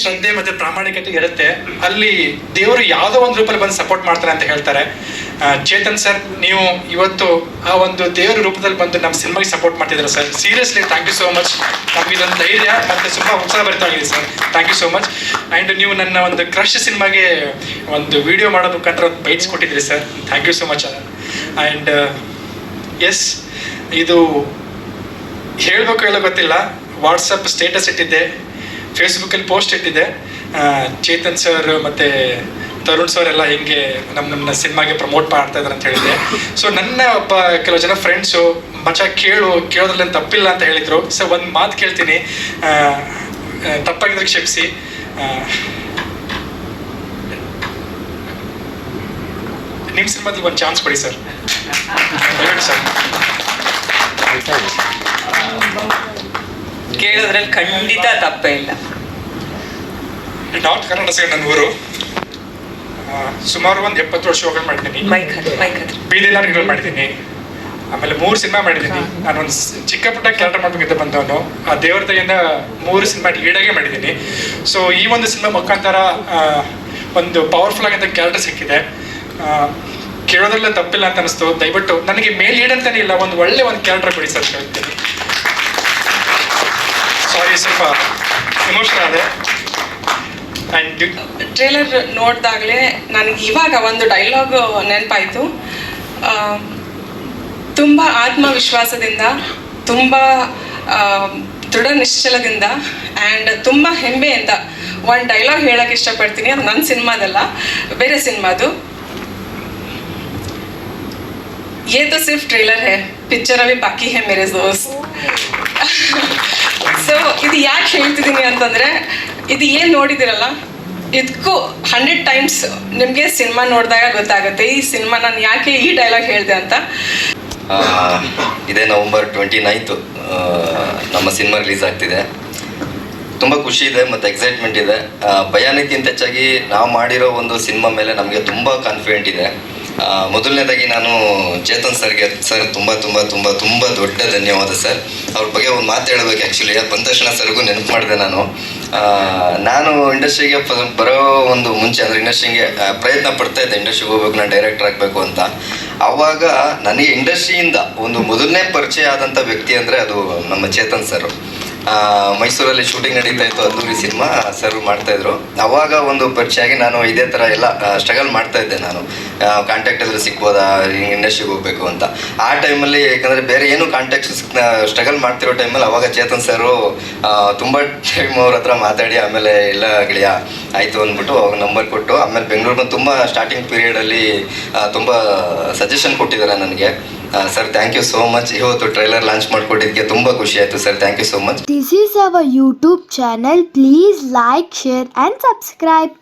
ಶ್ರದ್ಧೆ ಮತ್ತೆ ಪ್ರಾಮಾಣಿಕತೆ ಇರುತ್ತೆ. ಅಲ್ಲಿ ದೇವರು ಯಾವುದೋ ಒಂದು ರೂಪದಲ್ಲಿ ಬಂದು ಸಪೋರ್ಟ್ ಮಾಡ್ತಾರೆ ಅಂತ ಹೇಳ್ತಾರೆ. ಚೇತನ್ ಸರ್, ನೀವು ಇವತ್ತು ಆ ಒಂದು ದೇವರ ರೂಪದಲ್ಲಿ ಬಂದು ನಮ್ಮ ಸಿನಿಮಾಗೆ ಸಪೋರ್ಟ್ ಮಾಡ್ತಿದ್ದಾರೆ sir? Seriously thank you so much ನಮ್ಗೆ ಇದೊಂದು ಧೈರ್ಯ ಮತ್ತೆ ತುಂಬ ಉತ್ಸಾಹ ಬರ್ತಾ ಇದೆ sir. Thank you so much and ನೀವು ನನ್ನ ಒಂದು ಕ್ರಶ್ ಸಿನಿಮಾಗೆ ಒಂದು ವಿಡಿಯೋ ಮಾಡೋ ಒಂದು bites ಕೊಟ್ಟಿದ್ರಿ sir. Thank you so much and yes ಇದು ಹೇಳಬೇಕು ಹೇಳೋ ಗೊತ್ತಿಲ್ಲ. ವಾಟ್ಸಪ್ ಸ್ಟೇಟಸ್ ಇಟ್ಟಿದ್ದೆ. ಫೇಸ್ಬುಕ್ಕಲ್ಲಿ ಪೋಸ್ಟ್ ಇಟ್ಟಿದ್ದೆ ಚೇತನ್ ಸರ್ ಮತ್ತು ತರುಣ್ ಸರ್ ಎಲ್ಲ ಹೆಂಗೆ ನಮ್ಮ ನಮ್ಮನ್ನ ಸಿನಿಮಾಗೆ ಪ್ರಮೋಟ್ ಮಾಡ್ತಾ ಇದ್ದಾರೆ ಅಂತ ಹೇಳಿದೆ ಸೊ ನನ್ನ ಒಬ್ಬ ಕೆಲವು ಜನ ಫ್ರೆಂಡ್ಸು ಮಚ ಕೇಳು ಕೇಳೋದ್ರಲ್ಲಿ ತಪ್ಪಿಲ್ಲ ಅಂತ ಹೇಳಿದರು. ಸೊ ಒಂದು ಮಾತು ಕೇಳ್ತೀನಿ. ತಪ್ಪಾಗಿದ್ರೆ ಕ್ಷಮಿಸಿ. ನಿಮ್ಮ ಸಿನಿಮಾದಲ್ಲಿ ಒಂದು ಚಾನ್ಸ್ ಕೊಡಿ ಸರ್ ಸರ್ ಕೇಳೋದ್ರಲ್ಲಿ ಖಂಡಿತ ತಪ್ಪೇ ಇಲ್ಲ. ನಾರ್ತ್ ಕನ್ನಡ ಸೇ ನನ್ನ ಊರು. ಸುಮಾರು ಒಂದು ಎಪ್ಪತ್ತು ವರ್ಷ ಮಾಡಿದ್ದೀನಿ. ಬೀದಿ ನಾಟಕಗಳು ಮಾಡಿದ್ದೀನಿ. ಆಮೇಲೆ ಮೂರು ಸಿನಿಮಾ ಮಾಡಿದ್ದೀನಿ. ನಾನು ಒಂದು ಚಿಕ್ಕ ಪುಟ್ಟ ಕ್ಯಾರೆಕ್ಟರ್ ಮಾಡಬೇಕಿದ್ದ ಬಂದವನು. ಆ ದೇವರ ತೈಯಿಂದ ಮೂರು ಸಿನಿಮಾ ಈಡಾಗೆ ಮಾಡಿದ್ದೀನಿ. ಸೊ ಈ ಒಂದು ಸಿನಿಮಾ ಮುಖಾಂತರ ಒಂದು ಪವರ್ಫುಲ್ ಆಗಿದ್ದ ಕ್ಯಾರೆಕ್ಟರ್ ಸಿಕ್ಕಿದೆ. ಕೇಳೋದ್ರಲ್ಲೇ ತಪ್ಪಿಲ್ಲ ಅಂತ ಅನಿಸ್ತು. ದಯವಿಟ್ಟು ನನಗೆ ಮೇಲ್ ಲೀಡ್ ಅಂತಾನೆ ಇಲ್ಲ ಒಂದು ಒಳ್ಳೆ ಒಂದು ಕ್ಯಾರೆಕ್ಟರ್ ಕೊಡಿ ಸರ್ ಹೇಳ್ತೀನಿ. ಸಾರಿ ಸ್ವಲ್ಪ ಎಮೋಷನಲ್ ಆದೆ. ಆ್ಯಂಡ್ ಟ್ರೇಲರ್ ನೋಡಿದಾಗಲೇ ನನಗೆ ಇವಾಗ ಒಂದು ಡೈಲಾಗ್ ನೆನಪಾಯಿತು ತುಂಬ ಆತ್ಮವಿಶ್ವಾಸದಿಂದ ತುಂಬ ಆ, ದೃಢ ನಿಶ್ಚಲದಿಂದ ಆ್ಯಂಡ್ ತುಂಬ ಹೆಮ್ಮೆಯಿಂದ ಒಂದು ಡೈಲಾಗ್ ಹೇಳಕ್ಕೆ ಇಷ್ಟಪಡ್ತೀನಿ ಅದು ನನ್ನ ಸಿನಿಮಾದಲ್ಲ ಬೇರೆ ಸಿನಿಮಾದು ये तो सिर्फ ट्रेलर है पिक्चर अभी बाकी है मेरे दोस्त ಸೊ ಇದು ಯಾಕೆ ಹೇಳ್ತಿದ್ದೀನಿ ಅಂತಂದ್ರೆ ಇದು ಏನು ನೋಡಿದಿರಲ್ಲ? ಇದಕ್ಕೂ ಹಂಡ್ರೆಡ್ ಟೈಮ್ಸ್ ನಿಮಗೆ ಸಿನಿಮಾ ನೋಡಿದಾಗ ಗೊತ್ತಾಗುತ್ತೆ. ಈ ಸಿನಿಮಾ ನಾನು ಯಾಕೆ ಈ ಡೈಲಾಗ್ ಹೇಳಿದೆ ಅಂತ? ಇದೇ ನವಂಬರ್ ಟ್ವೆಂಟಿ ನೈನ್ತು ನಮ್ಮ ಸಿನಿಮಾ ರಿಲೀಸ್ ಆಗ್ತಿದೆ. ತುಂಬ ಖುಷಿ ಇದೆ ಮತ್ತು ಎಕ್ಸೈಟ್ಮೆಂಟ್ ಇದೆ. ಭಯಾನಕ್ಕಿಂತ ಹೆಚ್ಚಾಗಿ ನಾವು ಮಾಡಿರೋ ಒಂದು ಸಿನಿಮಾ ಮೇಲೆ ನಮಗೆ ತುಂಬ ಕಾನ್ಫಿಡೆಂಟ್ ಇದೆ. ಮೊದಲನೇದಾಗಿ ನಾನು ಚೇತನ್ ಸರ್ಗೆ, ಸರ್ ತುಂಬ ತುಂಬ ತುಂಬ ತುಂಬ ದೊಡ್ಡ ಧನ್ಯವಾದ, ಸರ್. ಅವ್ರ ಬಗ್ಗೆ ಒಂದು ಮಾತು ಹೇಳಬೇಕು ಆ್ಯಕ್ಚುಲಿ ಬಂದ ತಕ್ಷಣ ಸರ್ಗೂ ನೆನಪು ಮಾಡಿದೆ ನಾನು. ನಾನು ಇಂಡಸ್ಟ್ರಿಗೆ ಬರೋ ಒಂದು ಮುಂಚೆ, ಅಂದರೆ ಇಂಡಸ್ಟ್ರಿಗೆ ಪ್ರಯತ್ನ ಪಡ್ತಾ ಇದ್ದೆ. ಇಂಡಸ್ಟ್ರಿಗೆ ಹೋಗ್ಬೇಕು, ನಾನು ಡೈರೆಕ್ಟರ್ ಆಗಬೇಕು ಅಂತ. ಆವಾಗ ನನಗೆ ಇಂಡಸ್ಟ್ರಿಯಿಂದ ಒಂದು ಮೊದಲನೇ ಪರಿಚಯ ಆದಂಥ ವ್ಯಕ್ತಿ ಅಂದರೆ ಅದು ನಮ್ಮ ಚೇತನ್ ಸರ್. ಮೈಸೂರಲ್ಲಿ ಶೂಟಿಂಗ್ ನಡೀತಾ ಇತ್ತು ಅದ್ದೂರಿ ಸಿನಿಮಾ ಸರ್ ಮಾಡ್ತಾಯಿದ್ರು ಅವಾಗ ಒಂದು ಪರಿಚಯ ಆಗಿ ನಾನು ಇದೇ ಥರ ಎಲ್ಲ ಸ್ಟ್ರಗಲ್ ಮಾಡ್ತಾ ಇದ್ದೆ ನಾನು. ಕಾಂಟ್ಯಾಕ್ಟ್ ಎಲ್ಲ ಸಿಕ್ಬೋದಾ ಹಿಂಗೆ ಇಂಡಸ್ಟ್ರಿಗೆ ಹೋಗಬೇಕು ಅಂತ. ಆ ಟೈಮಲ್ಲಿ ಯಾಕಂದರೆ ಬೇರೆ ಏನು ಕಾಂಟ್ಯಾಕ್ಟ್ ಸ್ಟ್ರಗಲ್ ಮಾಡ್ತಿರೋ ಟೈಮಲ್ಲಿ ಅವಾಗ ಚೇತನ್ ಸರು ತುಂಬ ಟೈಮ್ ಅವ್ರ ಹತ್ರ ಮಾತಾಡಿ, ಆಮೇಲೆ ಎಲ್ಲ ಗೆಳೆಯ, ಆಯಿತು ಅಂದ್ಬಿಟ್ಟು ಅವಾಗ ನಂಬರ್ ಕೊಟ್ಟು, ಆಮೇಲೆ ಬೆಂಗಳೂರು ಬಂದು ತುಂಬ ಸ್ಟಾರ್ಟಿಂಗ್ ಪೀರಿಯಡಲ್ಲಿ ತುಂಬ ಸಜೆಷನ್ ಕೊಟ್ಟಿದ್ದಾರೆ ನನಗೆ. Sir thank you so much ಇವತ್ತು ಟ್ರೈಲರ್ ಲಾಂಚ್ ಮಾಡಿಕೊಟ್ಟಿದ್ದಕ್ಕೆ ತುಂಬ ಖುಷಿ ಆಯಿತು sir thank you so much This is our YouTube channel. Please like, share, and subscribe.